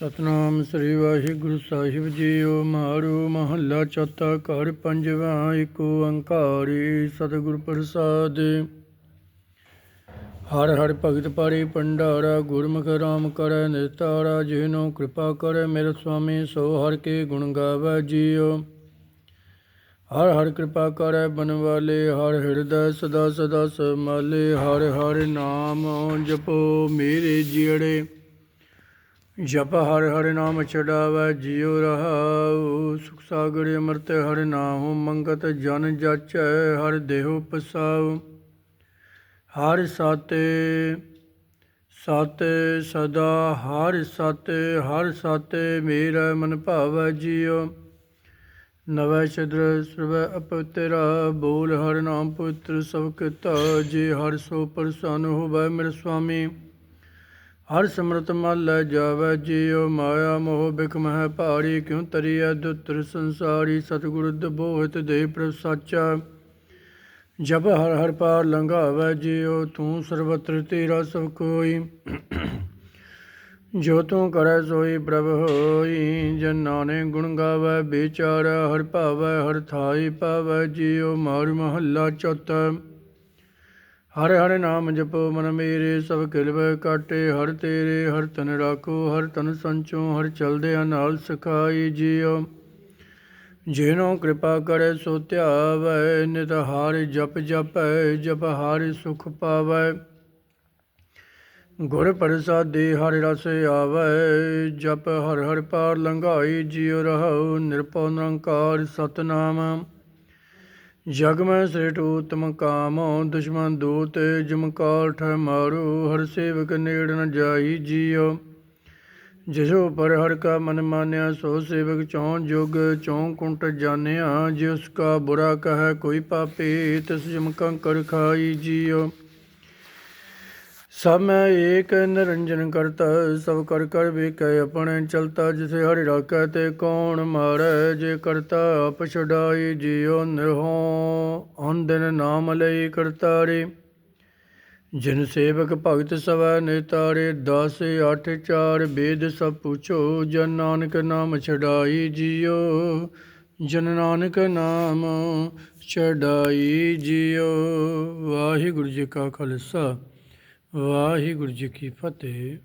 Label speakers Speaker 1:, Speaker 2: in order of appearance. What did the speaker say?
Speaker 1: ਸਤਨਾਮ ਸ੍ਰੀ ਵਾਹਿਗੁਰੂ ਸਾਹਿਬ ਜੀਓ, ਮਾਰੂ ਮਹੱਲਾ ਚੌਥਾ ਘਰ ਪੰਜਵਾਂ ਏਕ ਓੰਕਾਰੀ ਸਤਿਗੁਰ ਪ੍ਰਸਾਦ। ਹਰ ਹਰ ਭਗਤ ਪਾਰੀ ਪੰਡਾਰਾ ਗੁਰਮੁਖ ਰਾਮ ਕਰੈ ਨਿਤਾਰਾ ਜਿਨੋ ਕਿਰਪਾ ਕਰੈ ਮੇਰੇ ਸੁਆਮੀ, ਸੋ ਹਰ ਕੇ ਗੁਣ ਗਾਵੈ ਜੀਓ। ਹਰ ਹਰ ਕਿਰਪਾ ਕਰੈ ਬਨਵਾਲੇ ਹਰ ਹਿਰਦੈ ਸਦਾ ਸਦਾ ਸਮਾਲੇ, ਹਰ ਹਰ ਨਾਮ ਜਪੋ ਮੇਰੇ ਜੀੜੇ। ਜਪ ਹਰ ਹਰ ਨਾਮ ਛਡਾਵੈ, ਜਿਉ ਰਹਾਉ। ਸੁਖ ਸਾਗਰ ਅਮਰਤ ਹਰ ਨਾਮ ਮੰਗਤ ਜਨ ਜਾਚੈ, ਹਰ ਦੇਹੁ ਪਸਾਉ। ਹਰ ਸਾਤੇ ਸਾਤੇ ਸਦਾ, ਹਰ ਸਾਤੇ ਹਰ ਸਾਤੇ ਮੇਰਾ ਮਨ ਭਾਵੈ ਜਿਉ। ਨਵੈ ਚਦਰ ਸਰਵੈ ਅਪਤਰਾ ਬੋਲ ਹਰ ਨਾਮ ਪੁੱਤਰ ਸਭ ਕਿਤਾ ਜੇ ਹਰ ਸੋ ਪ੍ਰਸੰਨ ਹੋਵੈ ਮੇਰੇ ਸੁਆਮੀ ਹਰ ਸਿਮਰਤ ਮਲ ਲੈ ਜਾਵੈ, ਜੀਉ ਮਾਇਆ ਮੋਹ ਬਿਖ ਮਹਿ ਭਾਰੀ, ਕਿਉ ਤਰੀਐ ਦੁਤਰ ਸੰਸਾਰੀ, ਸਤਿਗੁਰ ਦਬੋਹਿਤ ਦੇ ਪ੍ਰਭ ਸਾਚਾ। ਜਬ ਹਰ ਹਰ ਪਾਰ ਲੰਘਾਵੈ, ਜੀਉ ਤੂੰ ਸਰਬਤਰ ਤੇਰਾ ਸਭ ਕੋਈ। ਜੋ ਤੂੰ ਕਰੈ ਸੋਈ ਪ੍ਰਭ ਹੋਈ, ਜਨ ਨਾਨਕ ਗੁਣ ਗਾਵੈ, ਵਿਚਾਰ ਹਰ ਭਾਵੈ, ਹਰ ਥਾਈ ਪਾਵੈ, ਜੀਉ ਮਾਰ ਮਹੱਲਾ ਚੌਥਾ। ਹਰ ਹਰ ਨਾਮ ਜਪੋ ਮਨ ਮੇਰੇ, ਸਭ ਕਿਲਵੈ ਕਾਟੇ, ਹਰ ਤੇਰੇ, ਹਰ ਤਨ ਰਾਖੋ, ਹਰ ਤਨ ਸੰਚੋ, ਹਰ ਚਲਦੇ ਨਾਲ ਸਖਾਈ ਜੀਉ ਜਿਨੋ ਕਿਰਪਾ ਕਰੇ ਸੋ ਧਿਆਵੈ, ਨਿਤ ਹਾਰਿ ਜਪ ਜਪੈ, ਜਪ ਹਾਰਿ ਸੁਖ ਪਾਵੈ। ਗੁਰ ਪ੍ਰਸਾਦੀ ਹਰਿ ਰਸ ਆਵੈ, ਜਪ ਹਰ ਹਰ ਪਾਰ ਲੰਘਾਈ ਜਿਉ ਰਹਉ ਨਿਰਭਉ ਨਿਰੰਕਾਰ ਸਤਨਾਮ। ਜਗ ਮੈਂ ਸ੍ਰੇਟ ਉਤਮ ਕਾਮ, ਦੁਸ਼ਮਨ ਦੂਤ ਜਮਕਾਲ ਠ ਮਾਰੂ, ਹਰ ਸੇਵਕ ਨੇੜ ਨ ਜਾਈ ਜੀਉ ਜਿਸੋ ਪਰ ਹਰ ਕਾ ਮਨ ਮਾਨਿਆ, ਸੋ ਸੇਵਕ ਚੌਂ ਜੁਗ ਚੌਂ ਕੁੰਟ ਜਾਣਿਆ, ਜਿਸ ਕਾ ਬੁਰਾ ਕਹੈ ਕੋਈ ਪਾਪੀ, ਤਿਸ ਜਮ ਕੰਕਰ ਖਾਈ ਜੀਓ। ਸਭ ਮੈਂ ਏਕ ਨਿਰੰਜਨ ਕਰਤਾ, ਸਭ ਕਰ ਕਰ ਵੇਖੈ ਆਪਣੇ ਚਲਤਾ, ਜਿਸੇ ਹਰਿ ਰਾਖੈ ਤੇ ਕੌਣ ਮਾਰੈ, ਜੇ ਕਰਤਾ ਆਪ ਛਡਾਈ ਜਿਉ ਨਿਰਹੋ ਅੰਦਨ ਨਾਮ ਲਈ ਕਰਤਾਰੇ। ਜਿਨ ਸੇਵਕ ਭਗਤ ਸਵੈ ਨੇਤਾਰੇ 10 8 4 ਵੇਦ ਸਭ ਪੁੱਛੋ, ਜਨ ਨਾਨਕ ਨਾਮ ਛਡਾਈ ਜਿਉ, ਜਨ ਨਾਨਕ ਨਾਮ ਛਡਾਈ ਜਿਉ। ਵਾਹਿਗੁਰੂ ਜੀ ਕਾ ਖਾਲਸਾ। ਵਾਹਿਗੁਰੂ ਜੀ ਕੀ ਫਤਿਹ।